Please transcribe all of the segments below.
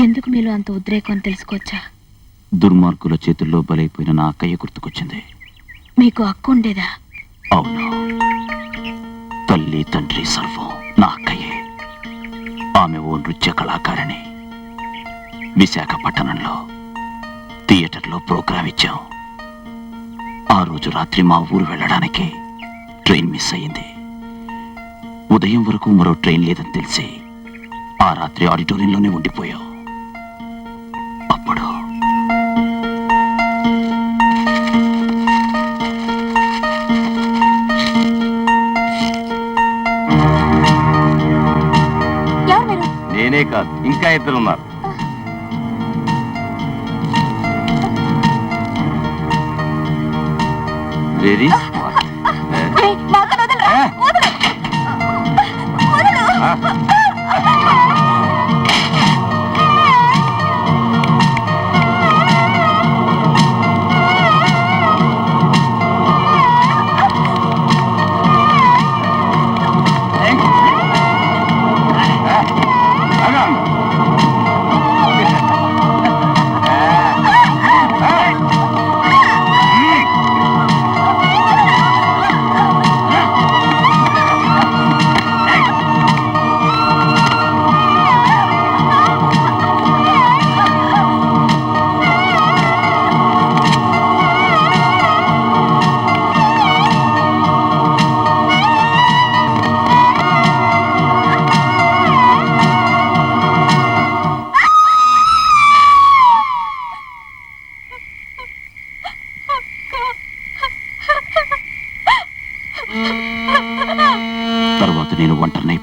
ఎందుకు మీలో అంత ఉద్రేకం తెలుసుకోవచ్చా? దుర్మార్గుల చేతుల్లో బలైపోయిన నా అక్కయ్య గుర్తుకొచ్చింది. మీకు అక్క ఉండేదా? అవును. తల్లి తండ్రి సర్వం నా అక్కయ్యే. ఆమె ఓ నృత్య కళాకారిణి. విశాఖపట్టణంలో థియేటర్లో ప్రోగ్రాం ఇచ్చాం. ఆ రోజు రాత్రి మా ఊరు వెళ్ళడానికి ట్రైన్ మిస్ అయింది ఉదయం వరకు మరో ట్రైన్ లేదని తెలిసి ఆ రాత్రి ఆడిటోరియంలోనే ఉండిపోయాం. నేనే కాదు ఇంకా ఇద్దరు ఉన్నారు. Very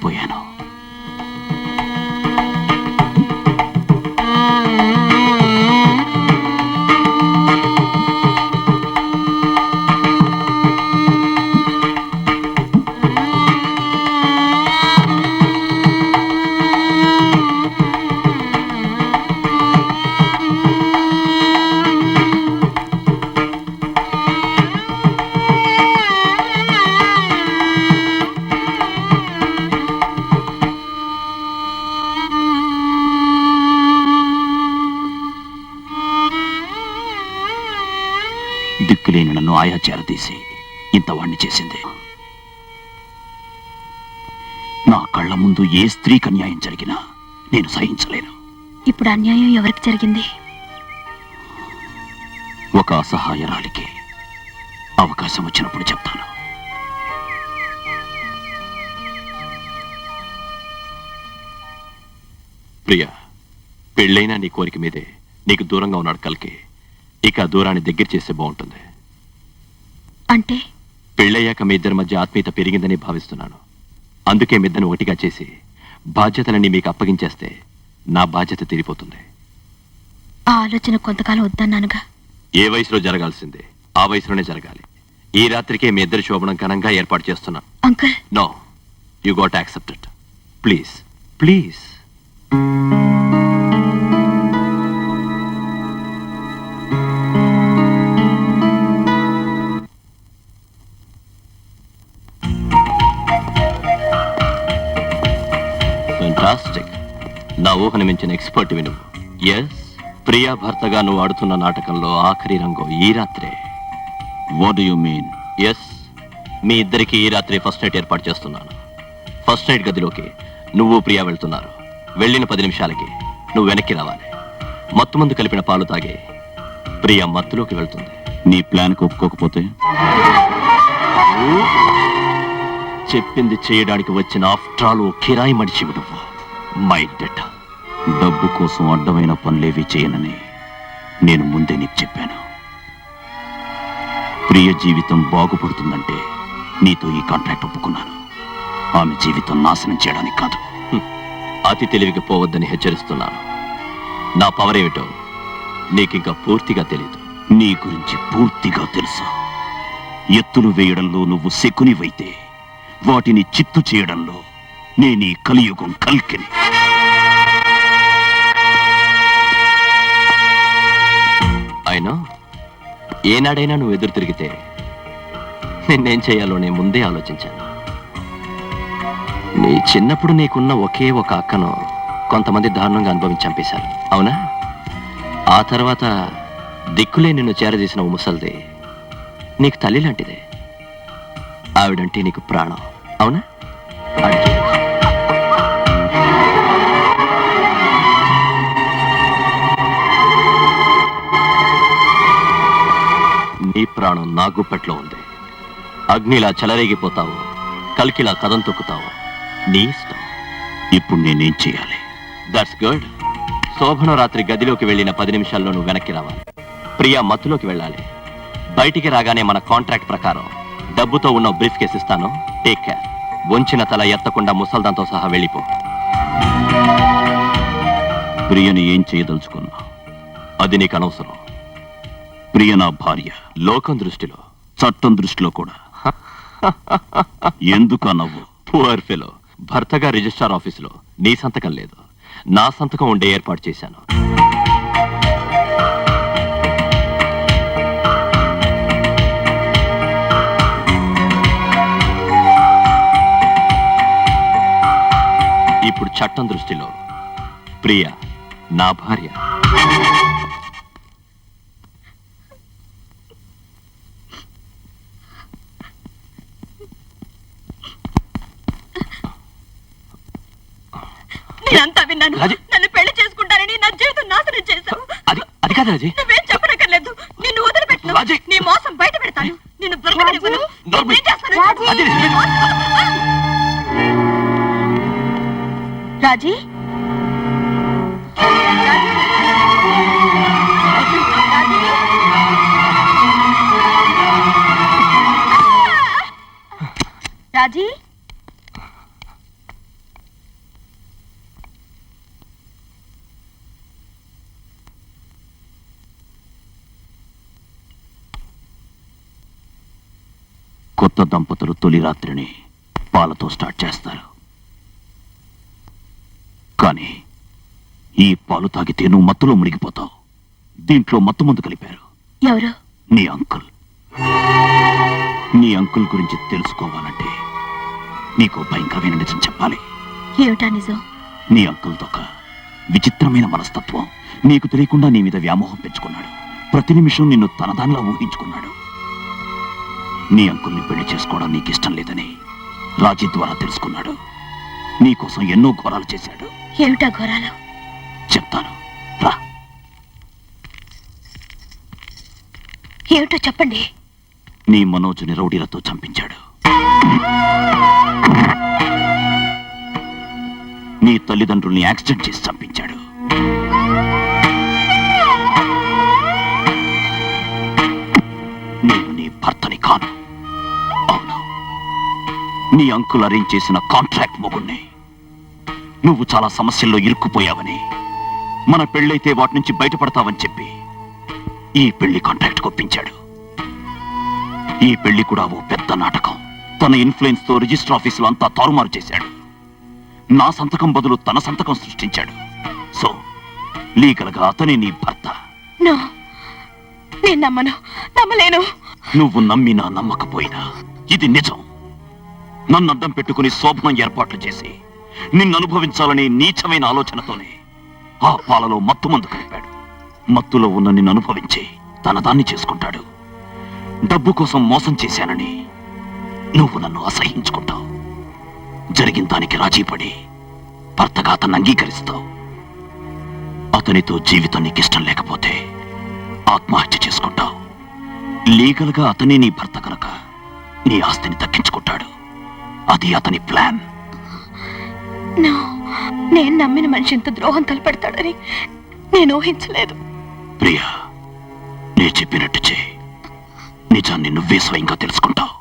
Bueno. నన్ను ఆయా చేరదీసి ఇంత వాణ్ణి చేసింది. నా కళ్ళ ముందు ఏ స్త్రీకి అన్యాయం జరిగినా నేను సహించలేను. ఇప్పుడు అన్యాయం ఎవరికి జరిగింది? ఒక అసహాయరాలికి అవకాశం వచ్చినప్పుడు చెప్తాను. ప్రియా పెళ్ళైనా నీ కోరిక మీదే నీకు దూరంగా ఉన్నాడు కల్కి. ఇక దూరాన్ని దగ్గర చేస్తే బాగుంటుంది. అంటే? పెళ్ళయ్యాక మీ ఇద్దరి మధ్య ఆత్మీయత పెరిగిందని భావిస్తున్నాను. అందుకే మీ ఇద్దరిని ఒకటిగా చేసి బాధ్యతలన్నీ మీకు అప్పగించేస్తే నా బాధ్యత తీరిపోతుంది. ఆ ఆలోచన కొంతకాలం వద్దన్నానుగా. ఏ వయసులో జరగాల్సిందే ఆ వయసులోనే జరగాలి. ఈ రాత్రికే మీ ఇద్దరి శోభనం ఘనంగా ఏర్పాటు చేస్తున్నాను uncle. No you got accepted please please. నా ఊహను మించిన ఎక్స్పర్ట్ నువ్వు ఎస్ ప్రియా భర్తగా నువ్వు ఆడుతున్న నాటకంలో ఆఖరి రంగు ఈ రాత్రే. వాట్ యు మీన్ ఎస్ మీ ఇద్దరికి ఈ రాత్రి ఫస్ట్ నైట్ ఏర్పాటు చేస్తున్నాను. ఫస్ట్ నైట్ గదిలోకి నువ్వు ప్రియా వెళ్తున్నారు. వెళ్ళిన పది నిమిషాలకి నువ్వు వెనక్కి రావాలి. మత్తు మందు కలిపిన పాలు తాగే ప్రియా మత్తులోకి వెళ్తుంది. నీ ప్లాన్కి ఒప్పుకోకపోతే? చెప్పింది చేయడానికి వచ్చిన ఆఫ్టర్ ఆల్ ఓ కిరాయి మడిచి నువ్వు మై డెట్ డబ్బు కోసం అడ్డమైన పనులేవి చేయనని నేను ముందే నీకు చెప్పాను. ప్రియ జీవితం బాగుపడుతుందంటే నీతో ఈ కాంట్రాక్ట్ ఒప్పుకున్నాను. ఆమె జీవితం నాశనం చేయడానికి కాదు. అతి తెలివికి పోవద్దని హెచ్చరిస్తున్నాను. నా పవర్ ఏమిటో నీకింకా పూర్తిగా తెలియదు నీ గురించి పూర్తిగా తెలుసు? ఎత్తులు వేయడంలో నువ్వు శకునివైతే వాటిని చిత్తు చేయడంలో నేను ఈ కలియుగం కల్కిని. అయినా ఏనాడైనా నువ్వు ఎదురు తిరిగితే నిన్నేం చేయాలో నేను ముందే ఆలోచించాను. నీ చిన్నప్పుడు నీకున్న ఒకే ఒక అక్కను కొంతమంది దారుణంగా అనుభవించి చంపేశారు. అవునా? ఆ తర్వాత దిక్కులే నిన్ను చేరదీసిన ఓ ముసల్ది. నీకు తల్లి లాంటిదే. ఆవిడంటే నీకు ప్రాణం. అవునా? అడిగి నీ ప్రాణం నా గుప్పెట్లో ఉంది. అగ్నిలా చెలరేగిపోతావు కలికిలా కథం తొక్కుతావు. నీ ఇష్టం. ఇప్పుడు నేనేం చేయాలి? దట్స్ గుడ్ శోభన రాత్రి గదిలోకి వెళ్ళిన పది నిమిషాల్లో నువ్వు వెనక్కి రావాలి. ప్రియా మత్తులోకి వెళ్ళాలి. బయటికి రాగానే మన కాంట్రాక్ట్ ప్రకారం డబ్బుతో ఉన్న బ్రీఫ్ కేస్ ఇస్తాను. టేక్ కేర్ వంచిన తల ఎత్తకుండా ముసల్దాంతో సహా వెళ్ళిపో. ప్రియని ఏం చేయదలుచుకున్నా అది నీకు అనవసరం. ప్రియ నా భార్య లోకం దృష్టిలో చట్టం దృష్టిలో కూడా. ఎందుకు నవ్వు పువర్ ఫెలో భర్తగా రిజిస్ట్రార్ ఆఫీసులో నీ సంతకం లేదు. నా సంతకం ఉండే ఏర్పాటు చేశాను. ఇప్పుడు చట్టం దృష్టిలో ప్రియ నా భార్య. నేనంతా విన్నాను. రాజీ. నన్ను పెళ్ళి చేసుకుంటానని నా జీవితం నాశనం చేశావు. అది అది కాదు రాజీ. నువ్వేం చెప్పనక్కర్లేదు. నిన్ను వదిలిపెట్టను రాజీ. నీ మోసం బయట పెడతాను. నిన్ను దొరకనివ్వను. నేనేం చేస్తానో? రాజీ? రాజీ. కొత్త దంపతులు తొలి రాత్రిని పాలతో స్టార్ట్ చేస్తారు. కానీ ఈ పాలు తాగితే నువ్వు మత్తులో మునిగిపోతావు. దీంట్లో మత్తు మందు కలిపారు. ఎవరు? నీ అంకుల్. నీ అంకుల్ గురించి తెలుసుకోవాలంటే నీకు భయంకరమైన నిజం చెప్పాలి. ఏమిటా నిజం? నీ అంకుల్తో ఒక విచిత్రమైన మనస్తత్వం. నీకు తెలియకుండా నీ మీద వ్యామోహం పెంచుకున్నాడు. ప్రతి నిమిషం నిన్ను తనదానిలా ఊహించుకున్నాడు. నీ అంకుల్ని పెళ్ళి చేసుకోవడం నీకు ఇష్టం లేదని రాజీ ద్వారా తెలుసుకున్నాడు. నీకోసం ఎన్నో ఘోరాలు చేశాడు. ఏమిటా ఘోరాలు? చెప్తాను. రా. ఏమిటో చెప్పండి. నీ మనోజుని రౌడీలతో చంపించాడు. నీ తల్లిదండ్రుల్ని యాక్సిడెంట్ చేసి చంపించాడు. భర్తని కాను అవును? నీ అంకుల్ అరేంజ్ చేసిన కాంట్రాక్ట్ మొగుణ్ణి. నువ్వు చాలా సమస్యల్లో ఇరుక్కుపోయావని మన పెళ్ళైతే వాటి నుంచి బయటపడతావని చెప్పి ఈ పెళ్ళి కాంట్రాక్ట్ ఒప్పించాడు. ఈ పెళ్ళి కూడా ఓ పెద్ద నాటకం. తన ఇన్ఫ్లుయెన్స్తో రిజిస్టర్ ఆఫీసులో అంతా తారుమారు చేశాడు. నా సంతకం బదులు తన సంతకం సృష్టించాడు. సో లీగల్గా అతనే నీ భర్త. నేను నమ్మను నమ్మలేను. నువ్వు నమ్మినా నమ్మకపోయినా ఇది నిజం. నన్ను అడ్డం పెట్టుకుని శోభనం ఏర్పాట్లు చేసి నిన్ను అనుభవించాలని నీచమైన ఆలోచనతోనే ఆ పాలలో మత్తు మందు కలిపాడు. మత్తులో ఉన్న నిన్ను అనుభవించి తన దాన్ని చేసుకుంటాడు. డబ్బు కోసం మోసం చేశానని నువ్వు నన్ను అసహించుకుంటావు. జరిగిన దానికి రాజీపడి భర్తగా అతను అంగీకరిస్తావు. అతనితో జీవితం నీకు ఇష్టం లేకపోతే ఆత్మహత్య చేసుకుంటావు. లీగల్గా అతనే నీ భర్త కనుక నీ ఆస్తిని దక్కించుకుంటాడు. అది అతని ప్లాన్. నో నేను నమ్మిన మనిషి ఇంత ద్రోహం తలపెడతాడని నేను ఊహించలేదు. ప్రియా నే చెప్పినట్టు చేయి. నిజాన్ని నువ్వే స్వయంగా తెలుసుకుంటావు.